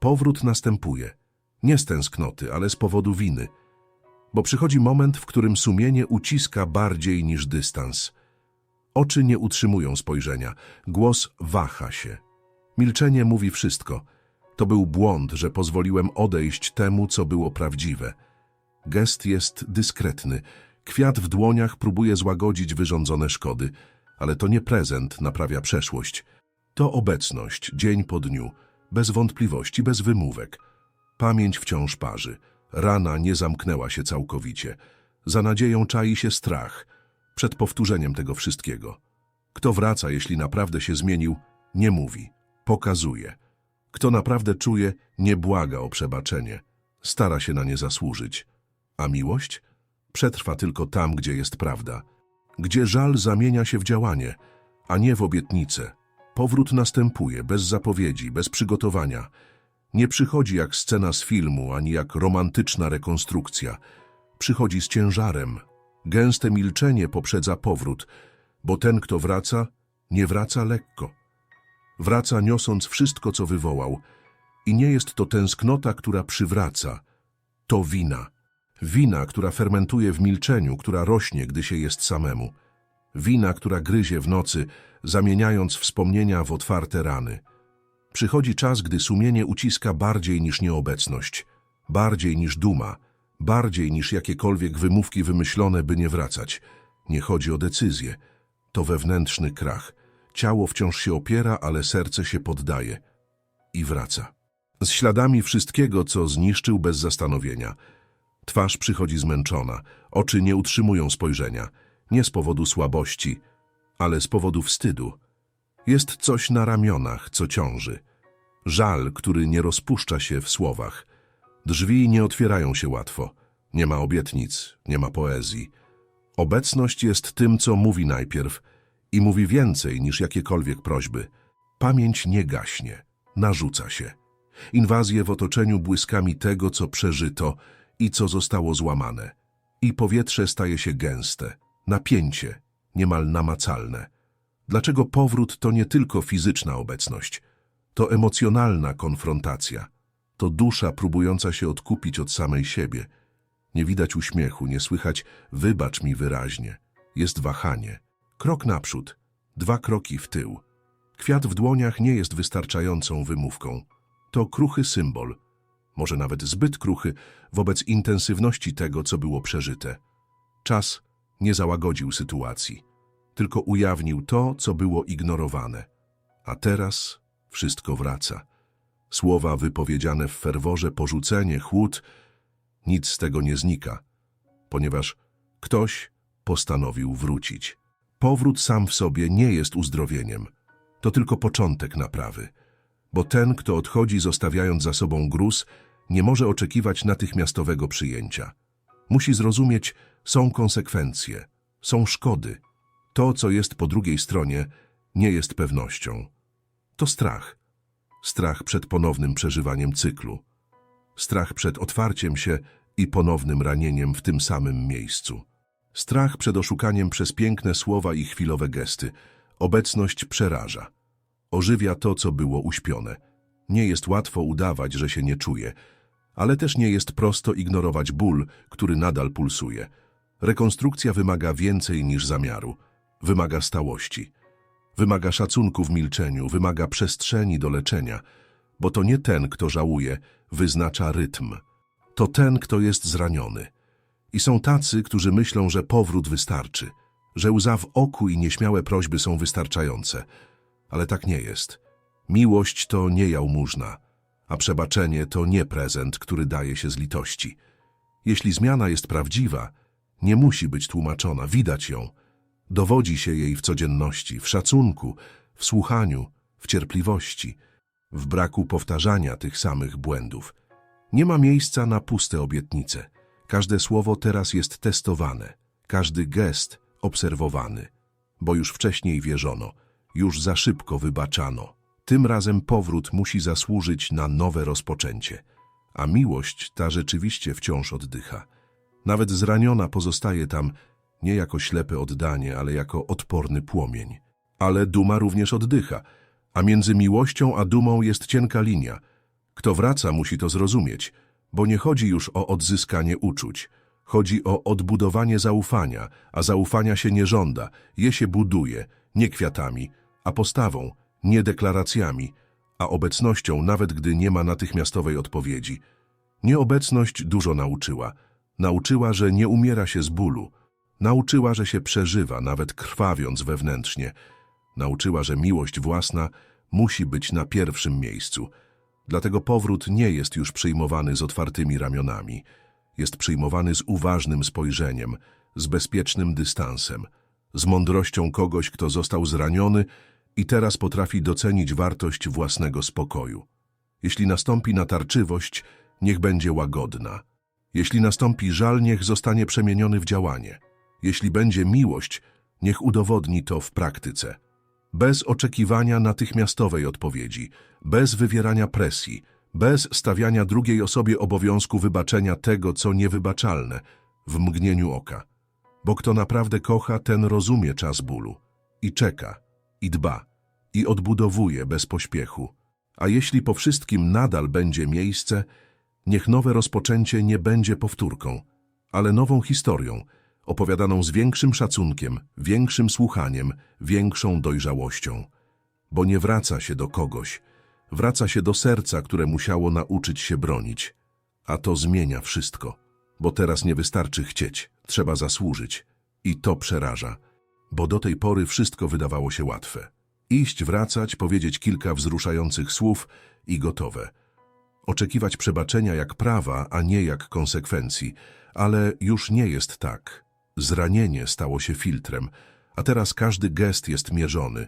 Powrót następuje. Nie z tęsknoty, ale z powodu winy. Bo przychodzi moment, w którym sumienie uciska bardziej niż dystans. Oczy nie utrzymują spojrzenia, głos waha się. Milczenie mówi wszystko. To był błąd, że pozwoliłem odejść temu, co było prawdziwe. Gest jest dyskretny. Kwiat w dłoniach próbuje złagodzić wyrządzone szkody, ale to nie prezent naprawia przeszłość. To obecność, dzień po dniu, bez wątpliwości, bez wymówek. Pamięć wciąż parzy. Rana nie zamknęła się całkowicie. Za nadzieją czai się strach przed powtórzeniem tego wszystkiego. Kto wraca, jeśli naprawdę się zmienił, nie mówi, pokazuje. Kto naprawdę czuje, nie błaga o przebaczenie, stara się na nie zasłużyć. A miłość? Przetrwa tylko tam, gdzie jest prawda. Gdzie żal zamienia się w działanie, a nie w obietnicę. Powrót następuje, bez zapowiedzi, bez przygotowania. Nie przychodzi jak scena z filmu, ani jak romantyczna rekonstrukcja. Przychodzi z ciężarem. Gęste milczenie poprzedza powrót, bo ten, kto wraca, nie wraca lekko. Wraca niosąc wszystko, co wywołał. I nie jest to tęsknota, która przywraca. To wina. Wina, która fermentuje w milczeniu, która rośnie, gdy się jest samemu. Wina, która gryzie w nocy, zamieniając wspomnienia w otwarte rany. Przychodzi czas, gdy sumienie uciska bardziej niż nieobecność, bardziej niż duma, bardziej niż jakiekolwiek wymówki wymyślone, by nie wracać. Nie chodzi o decyzję. To wewnętrzny krach. Ciało wciąż się opiera, ale serce się poddaje. I wraca. Z śladami wszystkiego, co zniszczył bez zastanowienia. Twarz przychodzi zmęczona, oczy nie utrzymują spojrzenia. Nie z powodu słabości, ale z powodu wstydu. Jest coś na ramionach, co ciąży. Żal, który nie rozpuszcza się w słowach. Drzwi nie otwierają się łatwo. Nie ma obietnic, nie ma poezji. Obecność jest tym, co mówi najpierw i mówi więcej niż jakiekolwiek prośby. Pamięć nie gaśnie, narzuca się. Inwazje w otoczeniu błyskami tego, co przeżyto i co zostało złamane. I powietrze staje się gęste, napięcie, niemal namacalne. Dlaczego powrót to nie tylko fizyczna obecność, to emocjonalna konfrontacja, to dusza próbująca się odkupić od samej siebie. Nie widać uśmiechu, nie słychać wybacz mi wyraźnie. Jest wahanie. Krok naprzód, dwa kroki w tył. Kwiat w dłoniach nie jest wystarczającą wymówką. To kruchy symbol, może nawet zbyt kruchy wobec intensywności tego, co było przeżyte. Czas nie załagodził sytuacji, tylko ujawnił to, co było ignorowane. A teraz wszystko wraca. Słowa wypowiedziane w ferworze, porzucenie, chłód, nic z tego nie znika, ponieważ ktoś postanowił wrócić. Powrót sam w sobie nie jest uzdrowieniem. To tylko początek naprawy. Bo ten, kto odchodzi zostawiając za sobą gruz, nie może oczekiwać natychmiastowego przyjęcia. Musi zrozumieć, są konsekwencje, są szkody. To, co jest po drugiej stronie, nie jest pewnością. To strach. Strach przed ponownym przeżywaniem cyklu. Strach przed otwarciem się i ponownym ranieniem w tym samym miejscu. Strach przed oszukaniem przez piękne słowa i chwilowe gesty. Obecność przeraża. Ożywia to, co było uśpione. Nie jest łatwo udawać, że się nie czuje, ale też nie jest prosto ignorować ból, który nadal pulsuje. Rekonstrukcja wymaga więcej niż zamiaru. Wymaga stałości. Wymaga szacunku w milczeniu, wymaga przestrzeni do leczenia, bo to nie ten, kto żałuje, wyznacza rytm. To ten, kto jest zraniony. I są tacy, którzy myślą, że powrót wystarczy, że łza w oku i nieśmiałe prośby są wystarczające. Ale tak nie jest. Miłość to nie jałmużna, a przebaczenie to nie prezent, który daje się z litości. Jeśli zmiana jest prawdziwa, nie musi być tłumaczona, widać ją. Dowodzi się jej w codzienności, w szacunku, w słuchaniu, w cierpliwości, w braku powtarzania tych samych błędów. Nie ma miejsca na puste obietnice. Każde słowo teraz jest testowane, każdy gest obserwowany, bo już wcześniej wierzono, już za szybko wybaczano. Tym razem powrót musi zasłużyć na nowe rozpoczęcie, a miłość ta rzeczywiście wciąż oddycha. Nawet zraniona pozostaje tam nie jako ślepe oddanie, ale jako odporny płomień. Ale duma również oddycha, a między miłością a dumą jest cienka linia. Kto wraca, musi to zrozumieć, bo nie chodzi już o odzyskanie uczuć. Chodzi o odbudowanie zaufania, a zaufania się nie żąda, je się buduje, nie kwiatami, a postawą, nie deklaracjami, a obecnością, nawet gdy nie ma natychmiastowej odpowiedzi. Nieobecność dużo nauczyła. Nauczyła, że nie umiera się z bólu. Nauczyła, że się przeżywa, nawet krwawiąc wewnętrznie. Nauczyła, że miłość własna musi być na pierwszym miejscu. Dlatego powrót nie jest już przyjmowany z otwartymi ramionami. Jest przyjmowany z uważnym spojrzeniem, z bezpiecznym dystansem, z mądrością kogoś, kto został zraniony i teraz potrafi docenić wartość własnego spokoju. Jeśli nastąpi natarczywość, niech będzie łagodna. Jeśli nastąpi żal, niech zostanie przemieniony w działanie. Jeśli będzie miłość, niech udowodni to w praktyce. Bez oczekiwania natychmiastowej odpowiedzi, bez wywierania presji, bez stawiania drugiej osobie obowiązku wybaczenia tego, co niewybaczalne, w mgnieniu oka. Bo kto naprawdę kocha, ten rozumie czas bólu i czeka, i dba, i odbudowuje bez pośpiechu. A jeśli po wszystkim nadal będzie miejsce, niech nowe rozpoczęcie nie będzie powtórką, ale nową historią, opowiadaną z większym szacunkiem, większym słuchaniem, większą dojrzałością. Bo nie wraca się do kogoś, wraca się do serca, które musiało nauczyć się bronić. A to zmienia wszystko, bo teraz nie wystarczy chcieć, trzeba zasłużyć. I to przeraża, bo do tej pory wszystko wydawało się łatwe. Iść, wracać, powiedzieć kilka wzruszających słów i gotowe. Oczekiwać przebaczenia jak prawa, a nie jak konsekwencji, ale już nie jest tak. Zranienie stało się filtrem, a teraz każdy gest jest mierzony.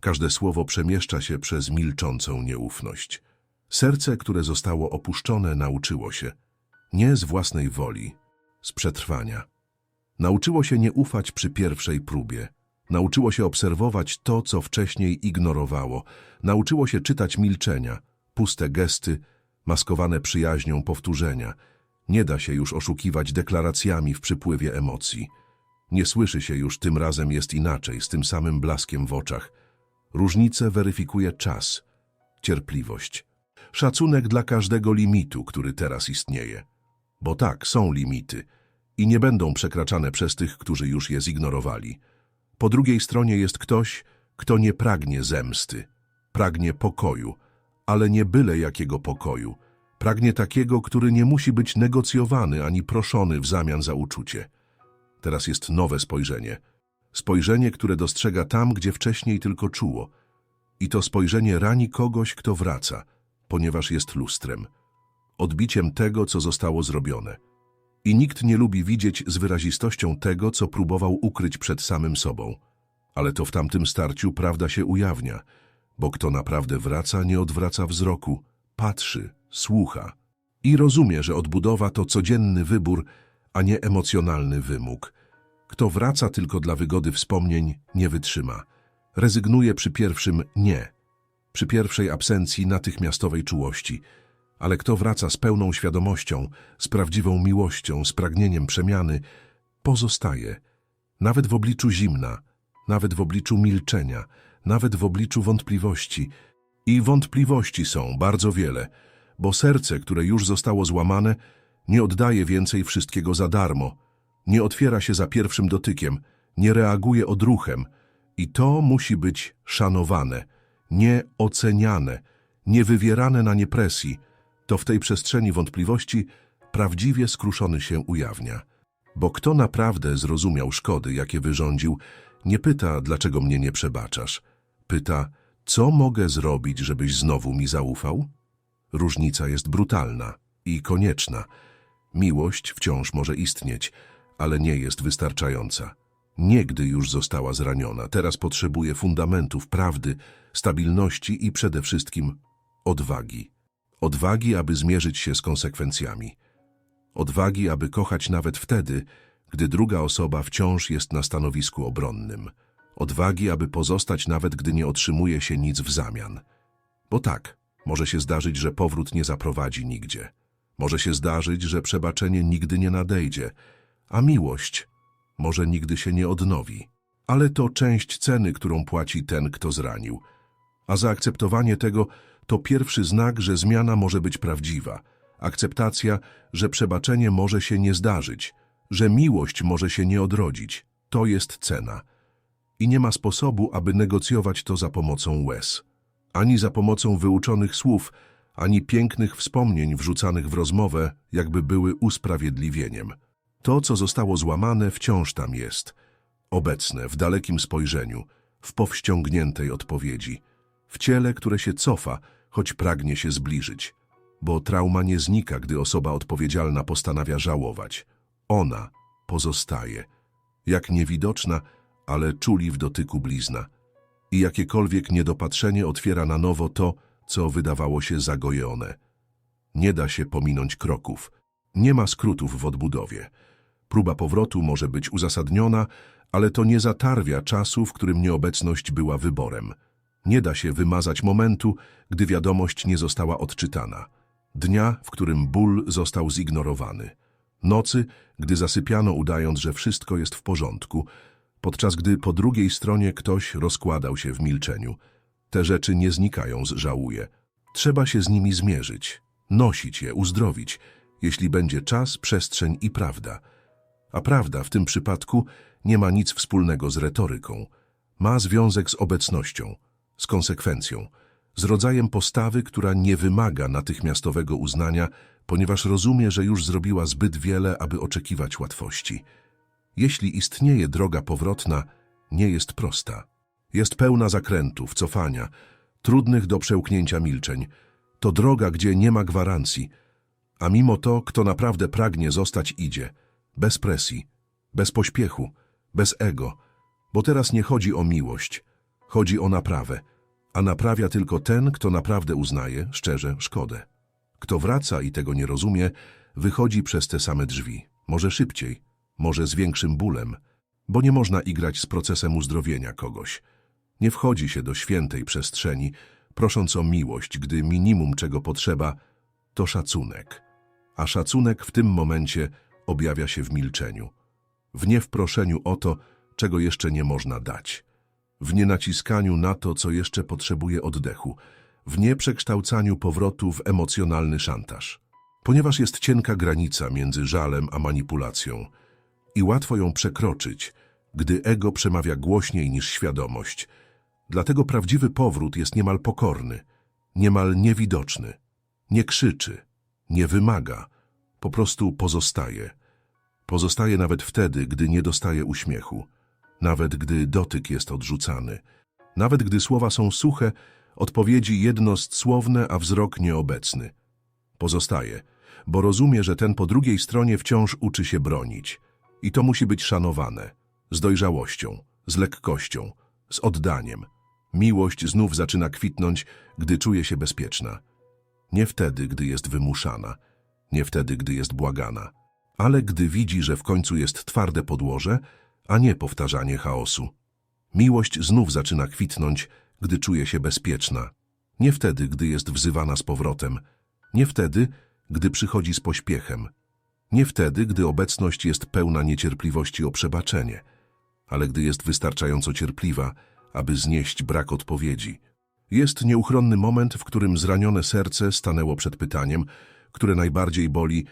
Każde słowo przemieszcza się przez milczącą nieufność. Serce, które zostało opuszczone, nauczyło się. Nie z własnej woli, z przetrwania. Nauczyło się nie ufać przy pierwszej próbie. Nauczyło się obserwować to, co wcześniej ignorowało. Nauczyło się czytać milczenia, puste gesty, maskowane przyjaźnią powtórzenia. Nie da się już oszukiwać deklaracjami w przypływie emocji. Nie słyszy się już tym razem jest inaczej, z tym samym blaskiem w oczach. Różnicę weryfikuje czas, cierpliwość, szacunek dla każdego limitu, który teraz istnieje. Bo tak, są limity i nie będą przekraczane przez tych, którzy już je zignorowali. Po drugiej stronie jest ktoś, kto nie pragnie zemsty, pragnie pokoju, ale nie byle jakiego pokoju. Pragnie takiego, który nie musi być negocjowany ani proszony w zamian za uczucie. Teraz jest nowe spojrzenie. Spojrzenie, które dostrzega tam, gdzie wcześniej tylko czuło. I to spojrzenie rani kogoś, kto wraca, ponieważ jest lustrem. Odbiciem tego, co zostało zrobione. I nikt nie lubi widzieć z wyrazistością tego, co próbował ukryć przed samym sobą. Ale to w tamtym starciu prawda się ujawnia, bo kto naprawdę wraca, nie odwraca wzroku, patrzy, słucha i rozumie, że odbudowa to codzienny wybór, a nie emocjonalny wymóg. Kto wraca tylko dla wygody wspomnień, nie wytrzyma. Rezygnuje przy pierwszym nie, przy pierwszej absencji natychmiastowej czułości. Ale kto wraca z pełną świadomością, z prawdziwą miłością, z pragnieniem przemiany, pozostaje. Nawet w obliczu zimna, nawet w obliczu milczenia, nawet w obliczu wątpliwości. I wątpliwości są bardzo wiele, bo serce, które już zostało złamane, nie oddaje więcej wszystkiego za darmo, nie otwiera się za pierwszym dotykiem, nie reaguje odruchem i to musi być szanowane, nie oceniane, nie wywierane na nie presji. To w tej przestrzeni wątpliwości prawdziwie skruszony się ujawnia. Bo kto naprawdę zrozumiał szkody, jakie wyrządził, nie pyta, dlaczego mnie nie przebaczasz. Pyta, co mogę zrobić, żebyś znowu mi zaufał? Różnica jest brutalna i konieczna. Miłość wciąż może istnieć, ale nie jest wystarczająca. Niegdy już została zraniona, teraz potrzebuje fundamentów prawdy, stabilności i przede wszystkim odwagi. Odwagi, aby zmierzyć się z konsekwencjami. Odwagi, aby kochać nawet wtedy, gdy druga osoba wciąż jest na stanowisku obronnym. Odwagi, aby pozostać nawet gdy nie otrzymuje się nic w zamian. Bo tak, może się zdarzyć, że powrót nie zaprowadzi nigdzie. Może się zdarzyć, że przebaczenie nigdy nie nadejdzie, a miłość może nigdy się nie odnowi. Ale to część ceny, którą płaci ten, kto zranił. A zaakceptowanie tego To pierwszy znak, że zmiana może być prawdziwa. Akceptacja, że przebaczenie może się nie zdarzyć, że miłość może się nie odrodzić. To jest cena. I nie ma sposobu, aby negocjować to za pomocą łez. Ani za pomocą wyuczonych słów, ani pięknych wspomnień wrzucanych w rozmowę, jakby były usprawiedliwieniem. To, co zostało złamane, wciąż tam jest. Obecne, w dalekim spojrzeniu, w powściągniętej odpowiedzi. W ciele, które się cofa, choć pragnie się zbliżyć. Bo trauma nie znika, gdy osoba odpowiedzialna postanawia żałować. Ona pozostaje. Jak niewidoczna, ale czuli w dotyku blizna. I jakiekolwiek niedopatrzenie otwiera na nowo to, co wydawało się zagojone. Nie da się pominąć kroków. Nie ma skrótów w odbudowie. Próba powrotu może być uzasadniona, ale to nie zatarwia czasu, w którym nieobecność była wyborem. Nie da się wymazać momentu, gdy wiadomość nie została odczytana. Dnia, w którym ból został zignorowany. Nocy, gdy zasypiano udając, że wszystko jest w porządku, podczas gdy po drugiej stronie ktoś rozkładał się w milczeniu. Te rzeczy nie znikają z żałuje. Trzeba się z nimi zmierzyć, nosić je, uzdrowić, jeśli będzie czas, przestrzeń i prawda. A prawda w tym przypadku nie ma nic wspólnego z retoryką. Ma związek z obecnością, z konsekwencją, z rodzajem postawy, która nie wymaga natychmiastowego uznania, ponieważ rozumie, że już zrobiła zbyt wiele, aby oczekiwać łatwości. Jeśli istnieje droga powrotna, nie jest prosta. Jest pełna zakrętów, cofania, trudnych do przełknięcia milczeń. To droga, gdzie nie ma gwarancji, a mimo to, kto naprawdę pragnie zostać, idzie. Bez presji, bez pośpiechu, bez ego. Bo teraz nie chodzi o miłość, chodzi o naprawę, a naprawia tylko ten, kto naprawdę uznaje, szczerze, szkodę. Kto wraca i tego nie rozumie, wychodzi przez te same drzwi. Może szybciej, może z większym bólem, bo nie można igrać z procesem uzdrowienia kogoś. Nie wchodzi się do świętej przestrzeni, prosząc o miłość, gdy minimum czego potrzeba, to szacunek. A szacunek w tym momencie objawia się w milczeniu. W niewproszeniu o to, czego jeszcze nie można dać. W nienaciskaniu na to, co jeszcze potrzebuje oddechu. W nieprzekształcaniu powrotu w emocjonalny szantaż. Ponieważ jest cienka granica między żalem a manipulacją i łatwo ją przekroczyć, gdy ego przemawia głośniej niż świadomość. Dlatego prawdziwy powrót jest niemal pokorny, niemal niewidoczny. Nie krzyczy, nie wymaga, po prostu pozostaje. Pozostaje nawet wtedy, gdy nie dostaje uśmiechu, nawet gdy dotyk jest odrzucany, nawet gdy słowa są suche, odpowiedzi jednosłowne, a wzrok nieobecny. Pozostaje, bo rozumie, że ten po drugiej stronie wciąż uczy się bronić. I to musi być szanowane, z dojrzałością, z lekkością, z oddaniem. Miłość znów zaczyna kwitnąć, gdy czuje się bezpieczna. Nie wtedy, gdy jest wymuszana, nie wtedy, gdy jest błagana, ale gdy widzi, że w końcu jest twarde podłoże, a nie powtarzanie chaosu. Miłość znów zaczyna kwitnąć, gdy czuje się bezpieczna. Nie wtedy, gdy jest wzywana z powrotem, nie wtedy, gdy przychodzi z pośpiechem, nie wtedy, gdy obecność jest pełna niecierpliwości o przebaczenie, ale gdy jest wystarczająco cierpliwa, aby znieść brak odpowiedzi. Jest nieuchronny moment, w którym zranione serce stanęło przed pytaniem, które najbardziej boli,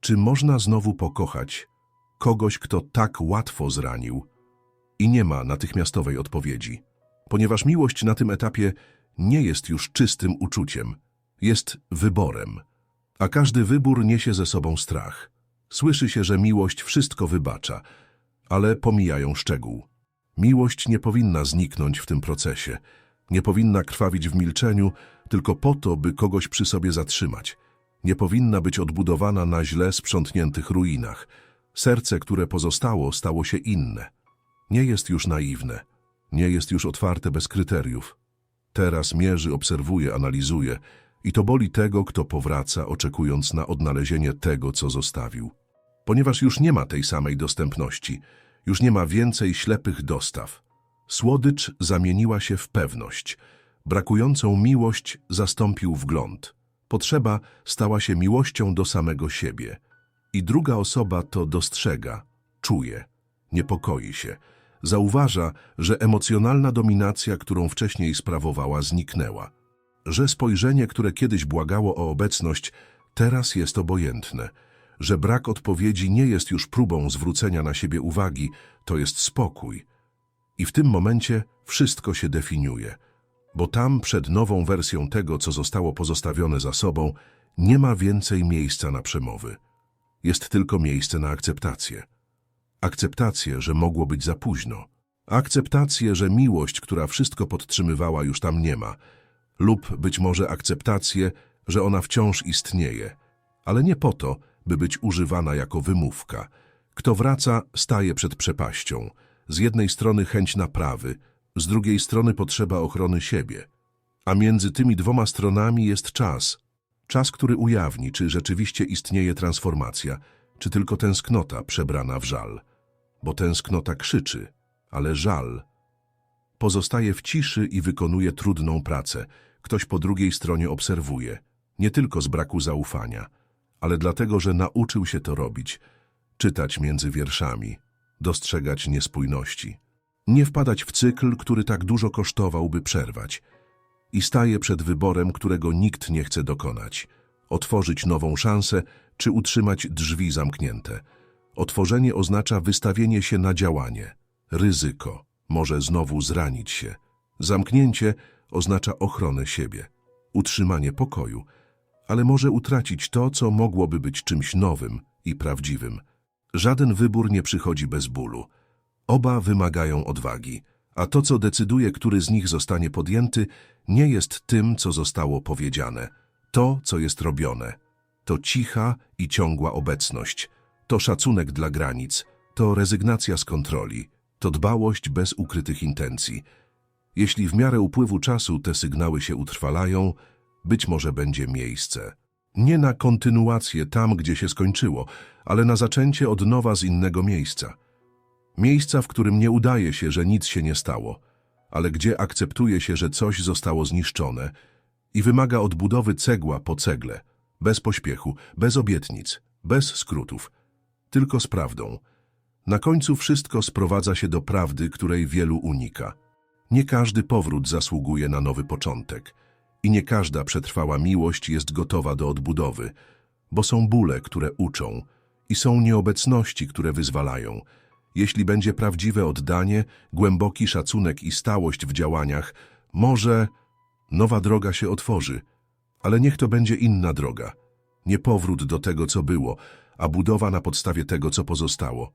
czy można znowu pokochać kogoś, kto tak łatwo zranił? I nie ma natychmiastowej odpowiedzi, ponieważ miłość na tym etapie nie jest już czystym uczuciem, jest wyborem, a każdy wybór niesie ze sobą strach. Słyszy się, że miłość wszystko wybacza, ale pomijają szczegół. Miłość nie powinna zniknąć w tym procesie, nie powinna krwawić w milczeniu tylko po to, by kogoś przy sobie zatrzymać. Nie powinna być odbudowana na źle sprzątniętych ruinach. Serce, które pozostało, stało się inne. Nie jest już naiwne, nie jest już otwarte bez kryteriów. Teraz mierzy, obserwuje, analizuje i to boli tego, kto powraca, oczekując na odnalezienie tego, co zostawił. Ponieważ już nie ma tej samej dostępności, już nie ma więcej ślepych dostaw. Słodycz zamieniła się w pewność. Brakującą miłość zastąpił wgląd. Potrzeba stała się miłością do samego siebie. I druga osoba to dostrzega, czuje, niepokoi się. Zauważa, że emocjonalna dominacja, którą wcześniej sprawowała, zniknęła. że spojrzenie, które kiedyś błagało o obecność, teraz jest obojętne, że brak odpowiedzi nie jest już próbą zwrócenia na siebie uwagi, to jest spokój. I w tym momencie wszystko się definiuje, bo tam przed nową wersją tego, co zostało pozostawione za sobą, nie ma więcej miejsca na przemowy. Jest tylko miejsce na akceptację. Akceptację, że mogło być za późno. Akceptację, że miłość, która wszystko podtrzymywała, już tam nie ma. Lub być może akceptację, że ona wciąż istnieje, ale nie po to, by być używana jako wymówka. Kto wraca, staje przed przepaścią. Z jednej strony chęć naprawy, z drugiej strony potrzeba ochrony siebie. A między tymi dwoma stronami jest czas. Czas, który ujawni, czy rzeczywiście istnieje transformacja, czy tylko tęsknota przebrana w żal. Bo tęsknota krzyczy, ale żal pozostaje w ciszy i wykonuje trudną pracę. Ktoś po drugiej stronie obserwuje, nie tylko z braku zaufania, ale dlatego, że nauczył się to robić, czytać między wierszami, dostrzegać niespójności, nie wpadać w cykl, który tak dużo kosztował, by przerwać. I staje przed wyborem, którego nikt nie chce dokonać. Otworzyć nową szansę, czy utrzymać drzwi zamknięte. Otworzenie oznacza wystawienie się na działanie. Ryzyko może znowu zranić się. Zamknięcie oznacza ochronę siebie, utrzymanie pokoju, ale może utracić to, co mogłoby być czymś nowym i prawdziwym. Żaden wybór nie przychodzi bez bólu. Oba wymagają odwagi, a to, co decyduje, który z nich zostanie podjęty, nie jest tym, co zostało powiedziane. To, co jest robione, to cicha i ciągła obecność, to szacunek dla granic, to rezygnacja z kontroli, to dbałość bez ukrytych intencji. Jeśli w miarę upływu czasu te sygnały się utrwalają, być może będzie miejsce. Nie na kontynuację tam, gdzie się skończyło, ale na zaczęcie od nowa z innego miejsca. Miejsca, w którym nie udaje się, że nic się nie stało, ale gdzie akceptuje się, że coś zostało zniszczone i wymaga odbudowy cegła po cegle, bez pośpiechu, bez obietnic, bez skrótów, tylko z prawdą. Na końcu wszystko sprowadza się do prawdy, której wielu unika. Nie każdy powrót zasługuje na nowy początek i nie każda przetrwała miłość jest gotowa do odbudowy, bo są bóle, które uczą i są nieobecności, które wyzwalają. Jeśli będzie prawdziwe oddanie, głęboki szacunek i stałość w działaniach, może nowa droga się otworzy, ale niech to będzie inna droga. Nie powrót do tego, co było, a budowa na podstawie tego, co pozostało.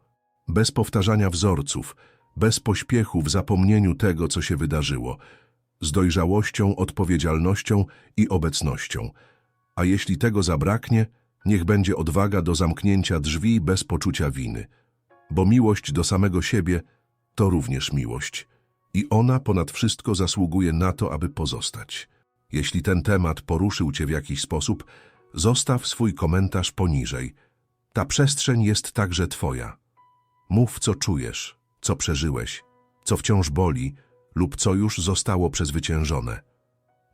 Bez powtarzania wzorców, bez pośpiechu w zapomnieniu tego, co się wydarzyło, z dojrzałością, odpowiedzialnością i obecnością. A jeśli tego zabraknie, niech będzie odwaga do zamknięcia drzwi bez poczucia winy. Bo miłość do samego siebie to również miłość. I ona ponad wszystko zasługuje na to, aby pozostać. Jeśli ten temat poruszył Cię w jakiś sposób, zostaw swój komentarz poniżej. Ta przestrzeń jest także Twoja. Mów, co czujesz, co przeżyłeś, co wciąż boli lub co już zostało przezwyciężone.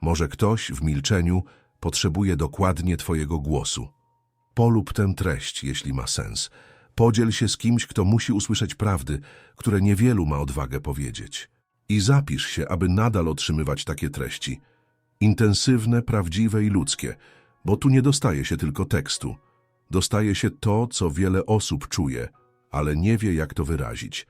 Może ktoś w milczeniu potrzebuje dokładnie Twojego głosu. Polub tę treść, jeśli ma sens. Podziel się z kimś, kto musi usłyszeć prawdy, które niewielu ma odwagę powiedzieć. I zapisz się, aby nadal otrzymywać takie treści. Intensywne, prawdziwe i ludzkie, bo tu nie dostaje się tylko tekstu. Dostaje się to, co wiele osób czuje, ale nie wie, jak to wyrazić.